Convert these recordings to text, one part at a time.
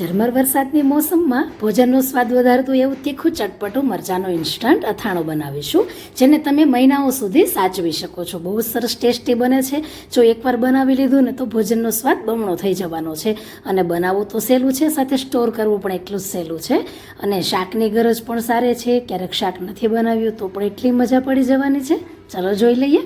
ઝરમર વરસાદની મોસમમાં ભોજનનો સ્વાદ વધારતું એવું તીખું, ચટપટું, મરચાંનો ઇન્સ્ટન્ટ અથાણો બનાવીશું, જેને તમે મહિનાઓ સુધી સાચવી શકો છો. બહુ સરસ ટેસ્ટી બને છે. જો એકવાર બનાવી લીધું ને તો ભોજનનો સ્વાદ બમણો થઈ જવાનો છે. અને બનાવવું તો સહેલું છે, સાથે સ્ટોર કરવું પણ એટલું જ સહેલું છે. અને શાકની ગરજ પણ સારી છે. ક્યારેક શાક નથી બનાવ્યું તો પણ એટલી મજા પડી જવાની છે. ચલો જોઈ લઈએ.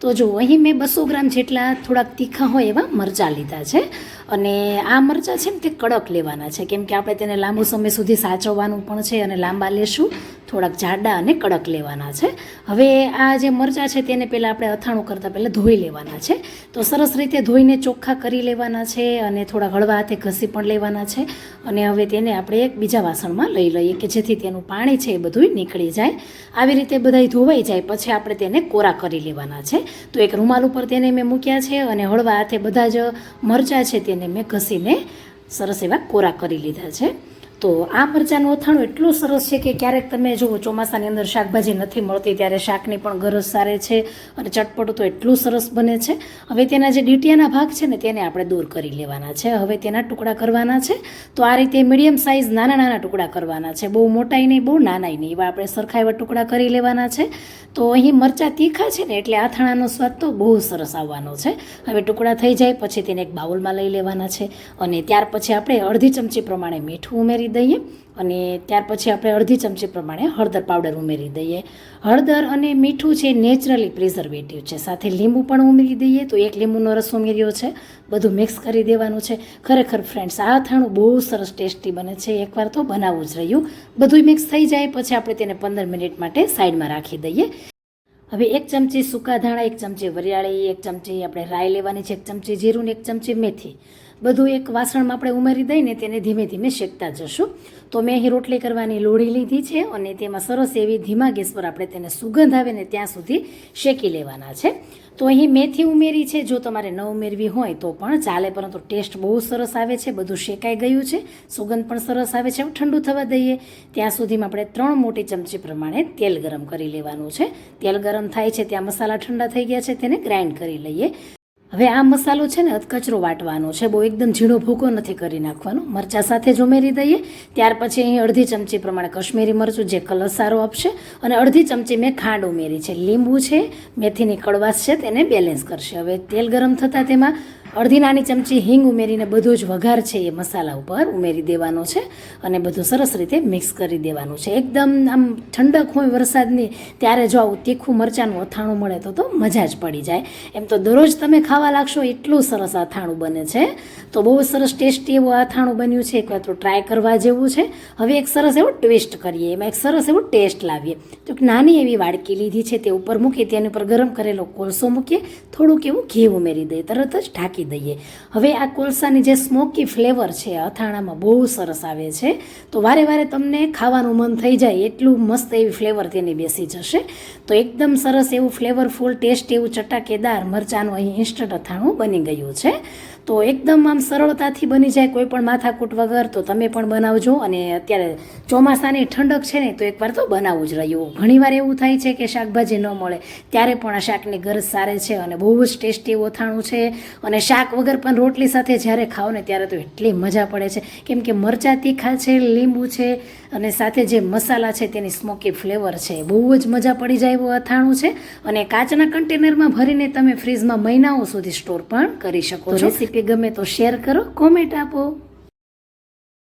તો જો અહીં મેં બસો ગ્રામ જેટલા થોડાક તીખા હોય એવા મરચાં લીધા છે. અને આ મરચાં છે ને તે કડક લેવાના છે. કેમ કે આપણે તેને લાંબુ સમય સુધી સાચવવાનું પણ છે અને લાંબા લેશું. થોડાક જાડા અને કડક લેવાના છે. હવે આ જે મરચાં છે તેને પહેલાં આપણે અથાણું કરતાં પહેલાં ધોઈ લેવાના છે. તો સરસ રીતે ધોઈને ચોખ્ખા કરી લેવાના છે અને થોડા હળવા હાથે ઘસી પણ લેવાના છે. અને હવે તેને આપણે એક બીજા વાસણમાં લઈ લઈએ કે જેથી તેનું પાણી છે એ બધું નીકળી જાય. આવી રીતે બધાય ધોવાઈ જાય પછી આપણે તેને કોરા કરી લેવાના છે. તો એક રૂમાલ ઉપર તેને મેં મૂક્યા છે અને હળવા હાથે બધા જ મરચાં છે તેને મેં ઘસીને સરસ એવા કોરા કરી લીધા છે તો આ મરચાંનું અથાણું એટલું સરસ છે કે ક્યારેક તમે જુઓ, ચોમાસાની અંદર શાકભાજી નથી મળતી ત્યારે શાકની પણ ગરજ સારે છે અને ચટપટું તો એટલું સરસ બને છે. હવે તેના જે ડીટીયાના ભાગ છે ને તેને આપણે દૂર કરી લેવાના છે. હવે તેના ટુકડા કરવાના છે. તો આ રીતે મીડિયમ સાઇઝ નાના નાના ટુકડા કરવાના છે. બહુ મોટાઈ નહીં, બહુ નાનાય નહીં. એવા આપણે સરખા એવા ટુકડા કરી લેવાના છે. તો અહીં મરચાં તીખા છે ને એટલે આથાણાનો સ્વાદ તો બહુ સરસ આવવાનો છે. હવે ટુકડા થઈ જાય, પછી તેને એક બાઉલમાં લઈ લેવાના છે. અને ત્યાર પછી આપણે અડધી ચમચી પ્રમાણે મીઠું ઉમેરી દઈએ અને ત્યાર પછી આપણે અડધી ચમચી પ્રમાણે હળદર પાવડર ઉમેરી દઈએ. હળદર અને મીઠું છે નેચરલી પ્રિઝર્વેટિવ છે. સાથે લીંબુ પણ ઉમેરી દઈએ તો એક લીંબુનો રસ ઉમેર્યો છે. બધું મિક્સ કરી દેવાનું છે. ખરેખર ફ્રેન્ડ્સ આ અથાણું બહુ સરસ ટેસ્ટી બને છે. એકવાર તો બનાવવું જ રહ્યું. બધું મિક્સ થઈ જાય પછી આપણે તેને પંદર મિનિટ માટે સાઈડમાં રાખી દઈએ. હવે એક ચમચી સૂકા ધાણા, એક ચમચી વરિયાળી, એક ચમચી આપણે રાઈ લેવાની છે, એક ચમચી જીરું ને એક ચમચી મેથી. બધું એક વાસણમાં આપણે ઉમેરી દઈને તેને ધીમે ધીમે શેકતા જશું. તો મેં અહીં રોટલી કરવાની લોડી લીધી છે અને તેમાં સરસ એવી ધીમા ગેસ પર આપણે તેને સુગંધ આવે ને ત્યાં સુધી શેકી લેવાના છે. તો અહીં મેથી ઉમેરી છે. જો તમારે ન ઉમેરવી હોય તો પણ ચાલે, પરંતુ ટેસ્ટ બહુ સરસ આવે છે. બધું શેકાઈ ગયું છે. સુગંધ પણ સરસ આવે છે. ઠંડુ થવા દઈએ. ત્યાં સુધીમાં આપણે ત્રણ મોટી ચમચી પ્રમાણે તેલ ગરમ કરી લેવાનું છે. તેલ ગરમ થાય છે. ત્યાં મસાલા ઠંડા થઈ ગયા છે. તેને ગ્રાઇન્ડ કરી લઈએ. હવે આ મસાલો છે ને અધકચરો વાટવાનો છે. બહુ એકદમ ઝીણો ભૂકો નથી કરી નાખવાનો. મરચા સાથે જ ઉમેરી દઈએ. ત્યાર પછી અહીં અડધી ચમચી પ્રમાણે કશ્મીરી મરચું જે કલર સારો આપશે. અને અડધી ચમચી મેં ખાંડ ઉમેરી છે. લીંબુ છે, મેથીની કડવાશ છે, તેને બેલેન્સ કરશે. હવે તેલ ગરમ થતાં તેમાં અડધી નાની ચમચી હિંગ ઉમેરીને બધું જ વઘાર છે એ મસાલા ઉપર ઉમેરી દેવાનો છે અને બધું સરસ રીતે મિક્સ કરી દેવાનું છે. એકદમ આમ ઠંડક હોય વરસાદની, ત્યારે જો આવું તીખું મરચાંનું અથાણું મળે તો તો મજા જ પડી જાય. એમ તો દરરોજ તમે ખાવા લાગશો એટલું સરસ અથાણું બને છે. તો બહુ સરસ ટેસ્ટી એવું અથાણું બન્યું છે, એકવાર તો ટ્રાય કરવા જેવું છે. હવે એક સરસ એવું ટ્વિસ્ટ કરીએ, એમાં એક સરસ એવું ટેસ્ટ લાવીએ. તો નાની એવી વાડકી લીધી છે તે ઉપર મૂકી તેની ઉપર ગરમ કરેલો કોલસો મૂકીએ, થોડુંક એવું ઘી ઉમેરી દઈએ, તરત જ ઢાંકી દઈએ. હવે આ કોલસાની જે સ્મોકી ફ્લેવર છે અથાણામાં બહુ સરસ આવે છે. તો વારે વારે તમને ખાવાનું મન થઈ જાય એટલું મસ્ત એવી ફ્લેવર તેની બેસી જશે. તો એકદમ સરસ એવું ફ્લેવરફુલ ટેસ્ટ એવું ચટાકેદાર મરચાંનું અહીં ઇન્સ્ટન્ટ અથાણું બની ગયું છે. તો એકદમ આમ સરળતાથી બની જાય કોઈ પણ માથાકૂટ વગર, તો તમે પણ બનાવજો. અને અત્યારે ચોમાસાની ઠંડક છે ને, તો એકવાર તો બનાવવું જ રહ્યું. ઘણીવાર એવું થાય છે કે શાકભાજી ન મળે, ત્યારે પણ આ શાકની ગરજ સારે છે અને બહુ જ ટેસ્ટી ઓથાણું છે. અને શાક વગર પણ રોટલી સાથે જ્યારે ખાઓ ને, ત્યારે તો એટલી મજા પડે છે. કેમ કે મરચાં તીખા છે, લીંબુ છે, અને સાથે જે મસાલા છે, તેની સ્મોકી ફ્લેવર છે. બહુ જ મજા પડી જાય એવું અથાણું છે. અને કાચના કન્ટેનરમાં ભરીને તમે ફ્રીજમાં મહિનાઓ સુધી સ્ટોર પણ કરી શકો છો. રેસીપી ગમે તો શેર કરો કોમેન્ટ આપો.